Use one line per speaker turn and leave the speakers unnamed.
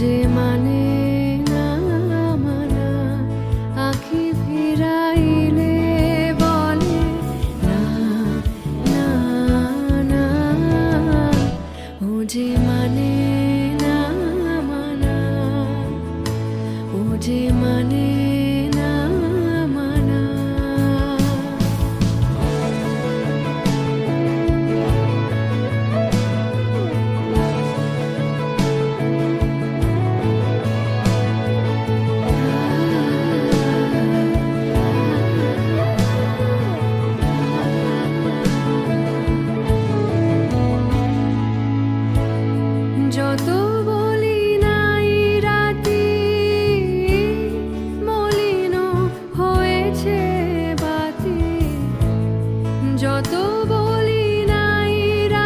যে মানে না মানা ফিরাইলে বলে না না না। মানে মানা মানে যত বলি নাই রাতি মলিন হয়েছে বাতি। যত